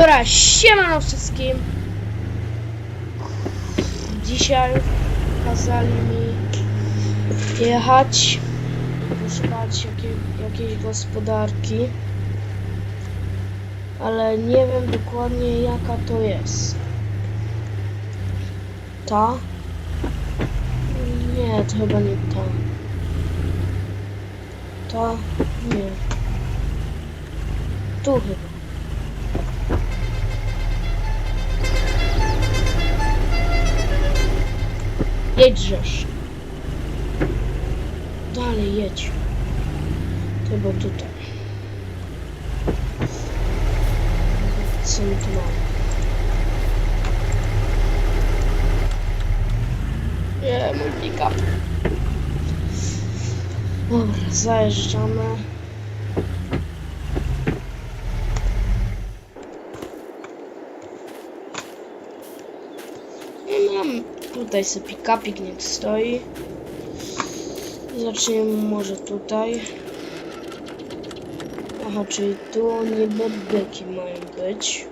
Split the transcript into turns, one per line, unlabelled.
Dobra, siemano wszystkim. Dzisiaj kazali mi jechać, poszukać jakiej, jakiejś gospodarki, ale nie wiem dokładnie jaka to jest. Ta? Nie, to chyba nie ta. Ta? Nie. Tu chyba. Jedźżesz. Dalej jedź. To bo tutaj. Co my tu mamy? Nie, mój pick-up. Dobra, zajeżdżamy. I mam tutaj sobie pick-upik niech stoi. Zaczniemy może tutaj. Aha, czyli tu niby byki mają być.